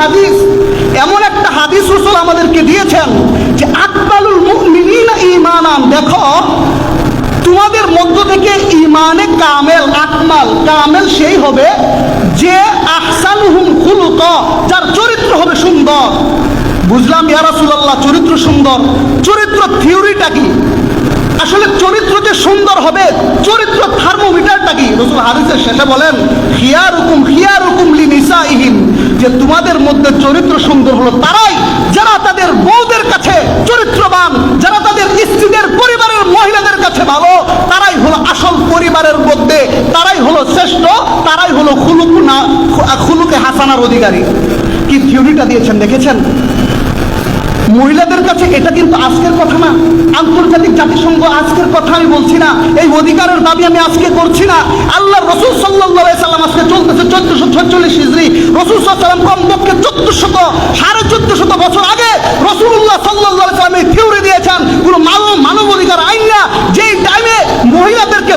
হাদিস, এমন একটা হাদিস রসুল আমাদেরকে দিয়েছেন যে আকবালুল মুমিনিনা দেখো, তোমাদের মধ্য থেকে ইমানে কামেল, আকমাল, কামেল সেই হবে যে, আহসানুহুম খুলুক যার চরিত্র হবে সুন্দর। বুঝলাম ইয়া রাসূলুল্লাহ, চরিত্র সুন্দর। চরিত্র থিওরিটা কি? আসলে চরিত্র যে সুন্দর হবে, চরিত্র থার্মোমিটারটা কি? রসুল হাদিসের শেষে বলেন খিয়ার হুকুম খিয়ার হুকুম লি নিসাইহিম যে তোমাদের মধ্যে চরিত্র সুন্দর হলো তারাই, যারা তাদের বউদের কাছে চরিত্রবান, যারা তাদের স্ত্রীদের পরিবারের মহিলাদের কাছে ভালো, তারাই হলো আসল পরিবারের মধ্যে, তারাই হলো শ্রেষ্ঠ, তারাই হলো খুলুক না খুলুকে হাসানার অধিকারী। কি থিওরিটা দিয়েছেন, দেখেছেন? মহিলাদের কাছে এটা কিন্তু আজকের কথা না। আন্তর্জাতিক জাতিসংঘ আজকের কথা আমি বলছি না। এই অধিকারের দাবি আমি আজকে করছি না। আল্লাহ রসুল সাল্লাম আজকে চলতেছে চোদ্দশো ছচল্লিশ হিজড়ি রসুল সাল্লাম কমপক্ষে চোদ্দশত, সাড়ে চোদ্দশত বছর আগে রসুল্লাহ সাল্লাহ সাল্লাম এই থিওরি দিয়েছেন, কোনো মানব মানব অধিকার আইন না।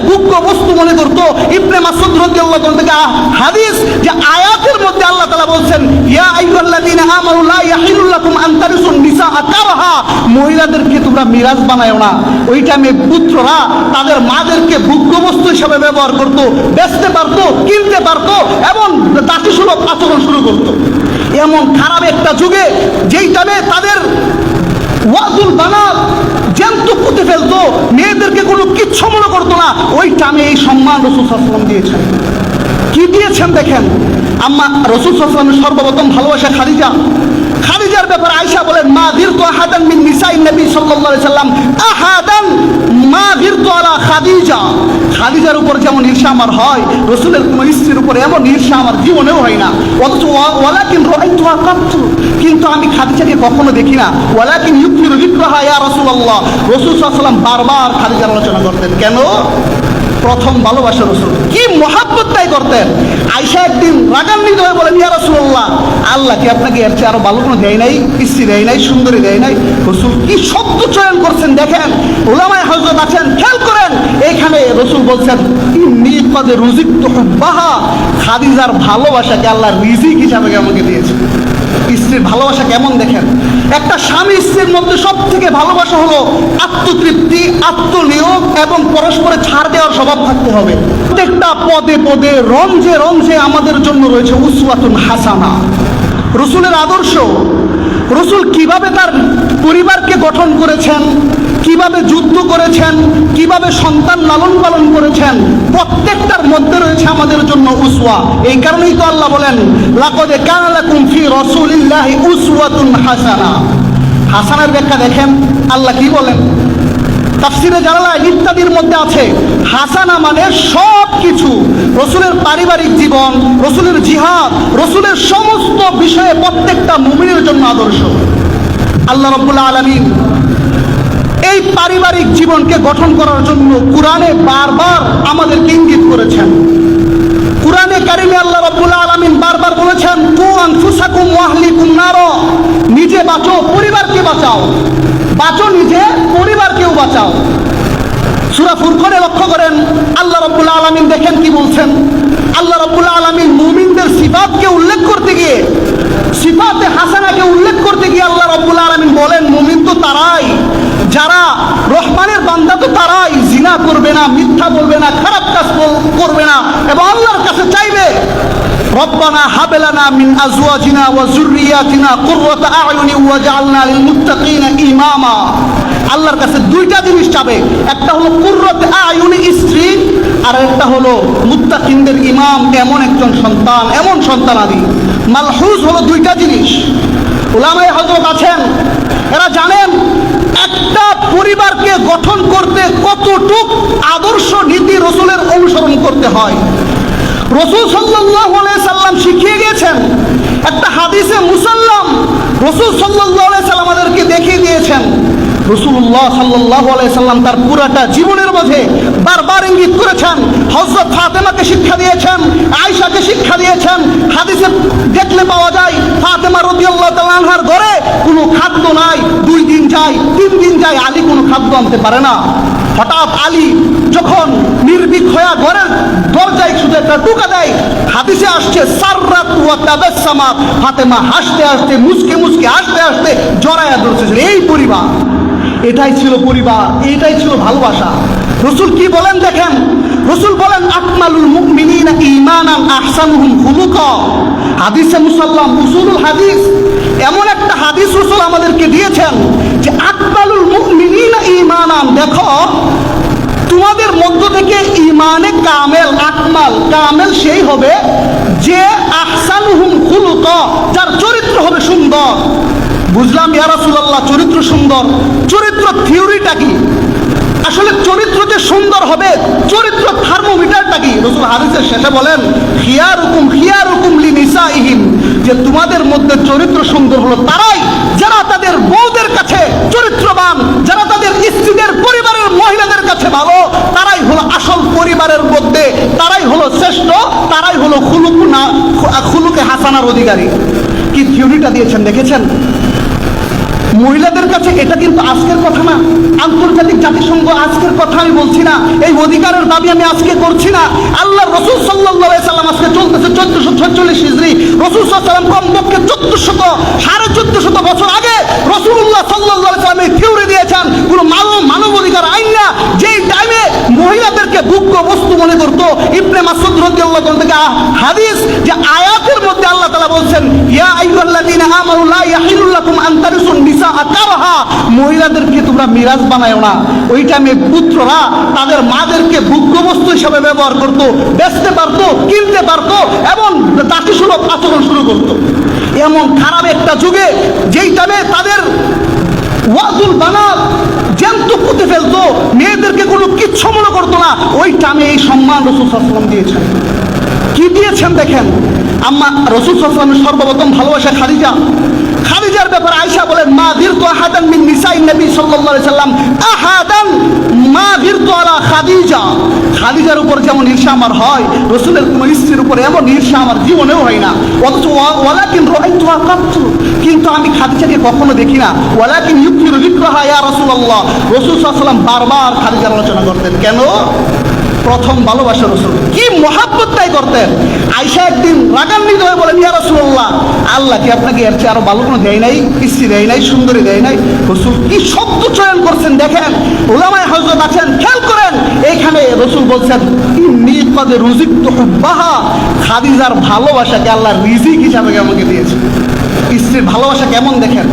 মহিলাদেরকে বস্তু মনে করতো। ইবনে মাসুদ রাদিয়াল্লাহু তাআলা থেকে হাদিস যে আয়াতের মধ্যে আল্লাহ তাআলা বলছেন, ইয়া আইয়ুহাল্লাযীনা আমানু লা আন তারিসুন নিসা কারহা মহিলাদেরকে তোমরা মিরাজ না। পুত্ররা তাদের মাদেরকে ভোগ্য বস্তু হিসাবে ব্যবহার করত, বেচতে পারতো, কিনতে পারতো, এবং দাসীসুলভ আচরণ শুরু করতো। এমন খারাপ একটা যুগে যেই তাদের ওয়াজুল বানাত জ্যান্ত পুঁতে ফেলতো, মেয়েদেরকে কোনো কিচ্ছু মনে করতো না। ওই টামে এই সম্মান রসুল সাল্লাম দিয়েছেন। কি দিয়েছেন দেখেন? আম্মা রসুল সাল্লামের সর্বপ্রথম ভালোবাসা খাদিজা। খাদিজার ব্যাপারে আয়সা বলেন, মা তো আহাদান মিন নিসাই নবী সাল্লাম আহাদান, মা দীর্ঘ আলা খাদিজা। খাদিজার উপর যেমন ঈর্ষা আমার হয়, রসুলের কোনো স্ত্রীর উপর এমন ঈর্ষা আমার জীবনেও হয় না। অথচ ওয়া- ওয়ালাকিন রাআইতুহা কাত্তু। কিন্তু আমি খাদিজাকে কখনো দেখি না। ইউকফিরু যিকরাহা ইয়া রাসূলুল্লাহ। রাসূল সাল্লাল্লাহু আলাইহি সাল্লাম বারবার খাদিজার আলোচনা করতেন। কেন? প্রথম ভালোবাসা রসুল। কি মহাব্বত তাই করতেন? আয়সা একদিন রাগান্বিত হয়ে বলেন, ইয়া রাসূলুল্লাহ, আল্লাহ কি আপনাকে এর চেয়ে আরও ভালো কোনো দেয় নাই? স্ত্রী দেয় নাই, সুন্দরী দেয় নাই? রসুল কি শব্দ চয়ন করছেন দেখেন। ওলামায় হজরত আছেন, খেয়াল করেন এইখানে রসুল বলছেন, ইন্নী কদ রুজিকতু হুব্বাহা। খাদিজার ভালোবাসাকে আল্লাহ রিজিক হিসাবে আমাকে দিয়েছে স্ত্রীর ভালোবাসা কেমন দেখেন? একটা স্বামী স্ত্রীর মধ্যে সব থেকে ভালোবাসা হলো আত্মতৃপ্তি, আত্মনিয়োগ এবং পরস্পরে ছাড় দেওয়ার স্বভাব থাকতে হবে। প্রত্যেকটা পদে পদে রঞ্জে রঞ্জে আমাদের জন্য রয়েছে উসওয়াতুন হাসানা। রসুলের আদর্শ রসুল কীভাবে তার পরিবারকে গঠন করেছেন, কীভাবে যুদ্ধ করেছেন, কীভাবে সন্তান লালন পালন করেছেন, প্রত্যেকটার মধ্যে রয়েছে আমাদের জন্য উসওয়া। এই কারণেই তো আল্লাহ বলেন, লাকদে কানালাকুম ফি রসুলিল্লাহি উসওয়াতুন হাসানা। হাসানের ব্যাখ্যা দেখেন, আল্লাহ কি বলেন? তাফসিরে জানালা ইত্যাদির মধ্যে আছে, হাসানা মানে সব কিছু রসুলের পারিবারিক জীবন, রসুলের জিহাদ, রসুলের সমস্ত বিষয়ে প্রত্যেকটা মুমিনের জন্য আদর্শ। আল্লাহ রব্বুল্লাহ আলমিন এই পারিবারিক জীবনকে গঠন করার জন্য কোরআনে বারবার আমাদেরকে ইঙ্গিত করেছেন। কোরআনে কারিমে আল্লাহ রাব্বুল আলামিন বারবার বলেছেন কু আনফুসাকুম ওয়াহলিকুম নার নিজে বাঁচো, পরিবারকে বাঁচাও। বাঁচো নিজে, পরিবারকেও বাঁচাও। সুরা ফুরকনে লক্ষ্য করেন, আল্লাহ রব্বুল আলমিন দেখেন কি বলছেন? আল্লাহ রব্বুল আলমিন মুমিনদের সিফাতকে উল্লেখ করতে গিয়ে, সিফাতে হাসানাকে উল্লেখ করতে গিয়ে আল্লাহ রব্বুল আলমিন বলেন, মুমিন তো তারাই। যারা রহমানের বান্দা তো তারাই, জিনা করবে না, মিথ্যা বলবে না, খারাপ কাজ করবে না, এবং আল্লাহর কাছে চাইবে হাবেলানা মিন আজওয়াজিনা ওয়া যুররিয়াতিনা কুররাতা আয়ুনি ওয়াজআলনা লিল মুত্তাকিনা ইমামা। আল্লাহর কাছে দুইটা জিনিস চাবে, একটা হলো কুররাতে আয়ুনি স্ত্রী, আর একটা হলো মুত্তাকিনদের ইমাম এমন একজন সন্তান, এমন সন্তান আদি। মালহুজ হলো দুইটা জিনিস। ওলামায়ে হযরত আছেন, এরা জানেন একটা পরিবারকে গঠন করতে কতটুক আদর্শ নীতি রসুলের অনুসরণ করতে হয়? রসুল সাল্লাহ সাল্লাম শিখিয়ে গেছেন, একটা হাদিসে মুসাল্লাম রসুল সাল্লাল্লাহু আলাইহি সাল্লাম আমাদেরকে দেখিয়ে দিয়েছেন রসুল্লাহ আলাইহি সাল্লাম তার পুরাটা জীবনের মাঝে বারবার ইঙ্গিত করেছেন। হযরত ফাতেমাকে শিক্ষা দিয়েছেন, আয়েশাকে শিক্ষা দিয়েছেন। হাদিসে দেখলে পাওয়া যায়, ফাতেমা রাদিয়াল্লাহু তাআলা আনহার ঘরে কোনো খাদ্য নাই, দুই দিন যায়, তিন দিন যায়, আলী কোনো খাদ্য আনতে পারে না। হঠাৎ আলী যখন নির্ভীক হয়ে ঘরের দরজায় শুধু একটা টুকা দেয়, হাদিসে আসছে, সাররাত ওয়া তাবাসসামা ফাতেমা হাসতে হাসতে মুসকে মুসকে হাসতে হাসতে জড়ায়া ধরতেছিল। এই পরিবার এটাই ছিল পরিবার, এটাই ছিল ভালোবাসা। রসুল কি বলেন দেখেন? রসুল বলেন, আকমালুল মুমিনিনা ঈমানান আহসানুহুম খুলুকা। হাদিসে মুসাল্লাম, উসুলুল হাদিস, এমন একটা হাদিস রসুল আমাদেরকে দিয়েছেন যে, আকমালুল মুমিনিনা ঈমানান। দেখো, তোমাদের মধ্য থেকে ইমানে কামেল, আকমাল, কামেল সেই হবে যে, আহসানুহুম খুলুক। যার চরিত্র হবে সুন্দর। বুঝলাম, ইয়া রাসূলুল্লাহ, চরিত্র সুন্দর। চরিত্র থিওরিটা কি? আসলে চরিত্র যে সুন্দর হবে, চরিত্র থার্মোমিটারটা কি? রসুল হাদিসের শেষে বলেন খিয়ার হুকুম খিয়ার হুকুম লি নিসাইহিম যে তোমাদের মধ্যে চরিত্র সুন্দর হলো তারাই, যারা তাদের বউদের কাছে চরিত্রবান, যারা তাদের স্ত্রীদের পরিবারের মহিলাদের কাছে ভালো, তারাই হলো আসল পরিবারের মধ্যে, তারাই হলো শ্রেষ্ঠ, তারাই হলো খুলুক না খুলুকে হাসানার অধিকারী। কি থিওরিটা দিয়েছেন, দেখেছেন? মহিলাদের কাছে এটা কিন্তু আজকের কথা না। আন্তর্জাতিক জাতিসংঘ আজকের কথা আমি বলছি না। এই অধিকারের দাবি আমি আজকে করছি না। আল্লাহ রসুল সাল্লাহ সাল্লাম আজকে চলতেছে চোদ্দশো ছচল্লিশ হিজড়ি। রসুল সাল্লাম কমপক্ষে চোদ্দশত, সাড়ে চোদ্দশত বছর আগে রসুল্লাহ সাল্লাহ সাল্লাম এই থিওরি দিয়েছেন। কোনো মানব মানব অধিকার আইন না যেই টাইমে মহিলাদেরকে ভোগ্য বস্তু মনে করতো। ইবনে মাসুদ রাদিয়াল্লাহু আনহু থেকে হাদিস যে আয়াতের মধ্যে আল্লাহ তাআলা বলছেন, ইয়া আইয়ুহাল্লাযীনা আমানু লা ইয়াহিলু লাকুম আন তারিসুন নিসা কারহা। মহিলাদেরকে তোমরা মিরাজ বানায়ো না। ওই টাইমে পুত্ররা তাদের মাদেরকে ভোগ্য বস্তু হিসাবে ব্যবহার করতো, বেচতে পারতো, কিনতে পারতো এবং তাকে দাসীসুলভ আচরণ শুরু করতো। এমন খারাপ একটা যুগে যেই টাইমে তাদের ওয়াজুল বানার জ্যান্ত পুঁতে ফেলতো, মেয়েদেরকে কোনো কিচ্ছু মনে করতো না। ওই এই সম্মান রসুল দিয়েছেন। কি দিয়েছেন দেখেন? আম্মা রসুল সাল্লামের সর্বপ্রথম ভালোবাসা খাদিজা। খাদিজার ব্যাপারে আয়সা বলেন, মা দীর্ঘ আহাদান মিন নিসাই নবী সাল্লাম আহাদান মা খাদিজা। খাদিজার উপর যেমন ঈর্ষা আমার হয়, রসুলের কোনো স্ত্রীর উপর এমন ঈর্ষা আমার জীবনেও হয় না। অথচ কিন্তু আমি খাদিজাকে কখনো দেখি না। ওয়ালাকিন ইয়া বারবার খাদিজার আলোচনা করতেন। কেন? প্রথম ভালোবাসা রসুল। কি মহাব্বতটাই করতেন? আয়সা একদিন রাগান্বিত হয়ে রাসূলুল্লাহ আল্লাহ কি আপনাকে এর চেয়ে আরও ভালো কোনো দেয় নাই স্ত্রী দেয় নাই, সুন্দরী দেয় নাই? রসুল কি শব্দ চয়ন করছেন দেখেন? ওলামায় হজরত আছেন, খেয়াল করেন, এইখানে রসুল বলছেন, ইন্নী কদে রুজিক তো হুব্বাহা। খাদিজার ভালোবাসাকে আল্লাহ রিজিক হিসাবে আমাকে দিয়েছে। স্ত্রীর ভালোবাসা কেমন দেখেন?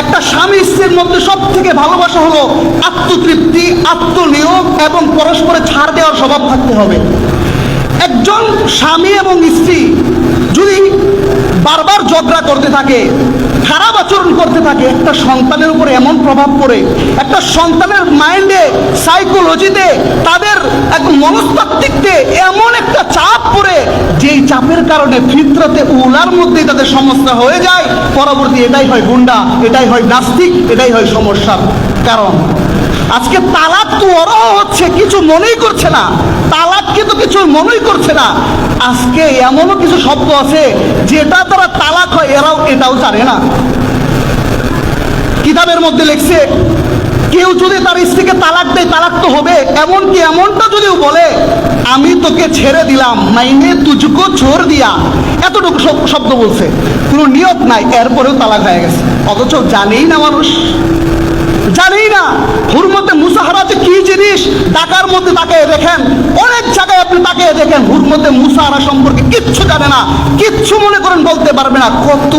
একটা স্বামী স্ত্রীর মধ্যে সব থেকে ভালোবাসা হলো আত্মতৃপ্তি, আত্মনিয়োগ এবং পরস্পরে ছাড় দেওয়ার স্বভাব থাকতে হবে। একজন স্বামী এবং স্ত্রী যদি বারবার ঝগড়া করতে থাকে, খারাপ আচরণ করতে থাকে, একটা সন্তানের উপরে এমন প্রভাব পড়ে, একটা সন্তানের মাইন্ডে সাইকোলজিতে তাদের এক মনস্তাত্ত্বিকতে এমন একটা চাপ পড়ে, যেই চাপের কারণে ফিতরতে উলার মধ্যেই তাদের সমস্যা হয়ে যায়। পরবর্তী এটাই হয় গুন্ডা, এটাই হয় নাস্তিক, এটাই হয় সমস্যার কারণ। আজকে তালাক তো অরহ হচ্ছে, কিছু মনেই করছে না। তালাককে তো কিছু মনেই করছে না। আজকে এমনও কিছু শব্দ আছে, যেটা তারা তালাক হয়, এরাও এটাও জানে না। কিতাবের মধ্যে লিখছে যদি তার স্ত্রীকে তালাক দেয়, তালাক তো হবে। এমনকি এমনটা যদিও বলে, আমি তোকে ছেড়ে দিলাম, মাইনে তুজকো ছোর দিয়া। এতটুকু শব্দ বলছে। কোনো নিয়ত নাই, এরপরেও তালাক হয়ে গেছে। অথচ জানেই না মানুষ। জানেই না, হুরমতে মুসাহারা যে কি জিনিস টাকার মধ্যে তাকে দেখেন, অনেক জায়গায় আপনি তাকে দেখেন, হুরমতে মুসাহারা সম্পর্কে কিচ্ছু জানে না, কিচ্ছু মনে করেন বলতে পারবে না। কত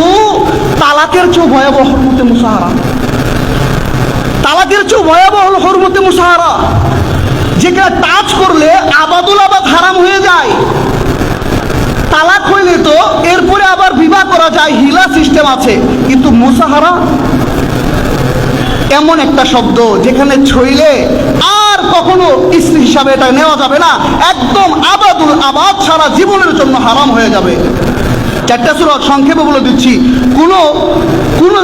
তালাকের চেয়েও ভয়াবহ হুরমতে মুসাহারা। তালাকের চেয়েও ভয়াবহ হরমতে মুসাহারা। যেখানে টাচ করলে আবাদুল আবাদ হারাম হয়ে যায়। তালাক হইলে তো এরপরে আবার বিবাহ করা যায় হিলা সিস্টেম আছে। কিন্তু মুসাহারা এমন একটা শব্দ যেখানে ছইলে আর কখনো স্ত্রী হিসাবে এটা নেওয়া যাবে না। একদম আবাদুল আবাদ সারা জীবনের জন্য হারাম হয়ে যাবে। চারটা সুরত সংক্ষেপে বলে দিচ্ছি। কোনো কোনো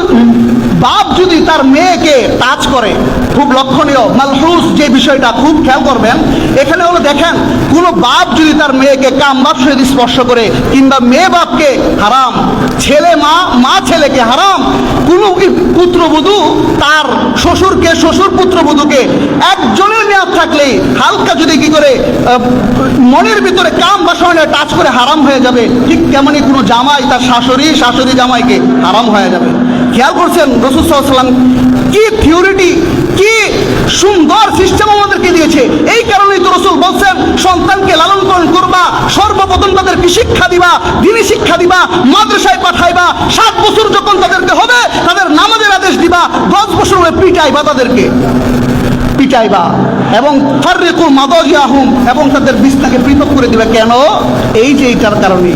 বাপ যদি তার মেয়েকে টাচ করে, খুব লক্ষণীয়, মালহুস যে বিষয়টা খুব খেয়াল করবেন, এখানে হলো দেখেন, কোনো বাপ যদি তার মেয়েকে কাম বাপ যদি স্পর্শ করে, কিংবা মেয়ে বাপকে হারাম, ছেলে মা মা ছেলেকে হারাম, কোনো পুত্রবধূ তার শ্বশুরকে, শ্বশুর পুত্রবধূকে একজনের মেয়াদ থাকলেই হালকা যদি কি করে মনের ভিতরে কাম বাসনে টাচ করে হারাম হয়ে যাবে, ঠিক তেমনই কোনো জামাই তার শাশুড়ি শাশুড়ি জামাইকে হারাম হয়ে যাবে। খেয়াল করছেন রসুল সাল্লাম কি থিওরিটি, কি সুন্দর সিস্টেম আমাদেরকে দিয়েছে? এই কারণেই তো রসুল বলছেন, সন্তানকে লালন পালন করবা, সর্বপ্রথম তাদেরকে শিক্ষা দিবা দিনী শিক্ষা দিবা, মাদ্রাসায় পাঠাইবা, সাত বছর যখন তাদেরকে হবে, তাদের নামাজের আদেশ দিবা, দশ বছর হলে পিটাইবা তাদেরকে। পিটাইবা। এবং ফার্রিকুল মাদাজিয়াহুম এবং তাদের বিছনাকে পৃথক করে দিবে। কেন? এই যে এইটার কারণে।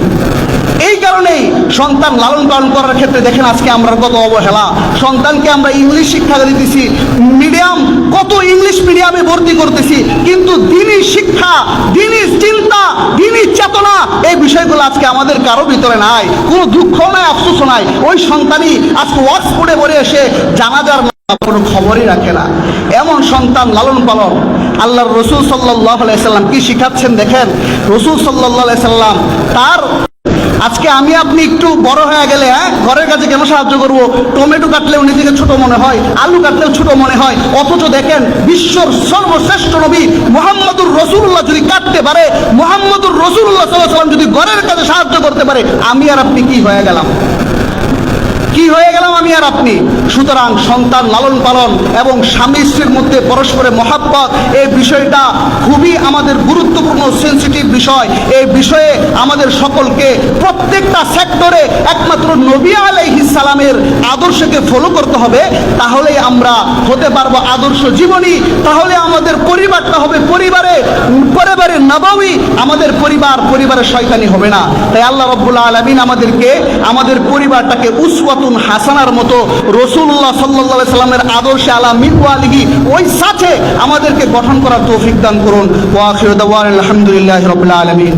কারণেই সন্তান লালন পালন করার ক্ষেত্রে দেখেন আজকে আমরা কত অবহেলা। সন্তানকে আমরা ইংলিশ শিক্ষা দিতেছি, মিডিয়াম কত ইংলিশ মিডিয়ামে ভর্তি করতেছি, কিন্তু দিনী শিক্ষা দিনী চিন্তা দিনী চেতনা, এই বিষয়গুলো আজকে আমাদের কারও ভিতরে নাই, কোনো দুঃখ নাই আফসোস নাই। ওই সন্তানই আজকে ওয়ার্কসফোর্ডে বলে এসে জানাজার কোনো খবরই রাখে না। এমন সন্তান লালন পালন। আল্লাহর রসুল সাল্লাহ সাল্লাম কি শিখাচ্ছেন দেখেন? রসুল সাল্লাহ সাল্লাম তার আজকে আমি আপনি একটু বড় হয়ে গেলে হ্যাঁ ঘরের কাছে কেন সাহায্য করব? টমেটো কাটলেও নিজেকে ছোট মনে হয়, আলু কাটলেও ছোট মনে হয়, অথচ দেখেন বিশ্বর সর্বশ্রেষ্ঠ নবী মোহাম্মদুর রসুল্লাহ যদি কাটতে পারে, মোহাম্মদুর রসুল্লাহ সাল্লাহ সাল্লাম যদি ঘরের কাছে সাহায্য করতে পারে, আমি আর আপনি কি হয়ে গেলাম? কি হয়ে গেলাম আমি আর আপনি? সুতরাং সন্তান লালন পালন এবং স্বামী স্ত্রীর মধ্যে পরস্পরের মহাব্বত, এই বিষয়টা খুবই আমাদের গুরুত্বপূর্ণ সেন্সিটিভ বিষয়। এই বিষয়ে আমাদের সকলকে প্রত্যেকটা সেক্টরে একমাত্র নবী সালামের আদর্শকে ফলো করতে হবে। তাহলেই আমরা হতে পারব আদর্শ জীবনী। তাহলে আমাদের পরিবারটা হবে পরিবারে পরিবারের নবাবী আমাদের পরিবার, পরিবারের শয়তানি হবে না। তাই আল্লাহ রব্বুল আলমিন আমাদেরকে, আমাদের পরিবারটাকে উসওয়াতুন হাসানার মতো রসুল্লাহ সাল্লাহ সাল্লামের আদর্শে আলা মিনওয়ালিহি ওই সাথে আমাদেরকে গঠন করার তৌফিক দান করুন। ওয়াখির আলহামদুলিল্লাহ রবিল্লা আলমিন।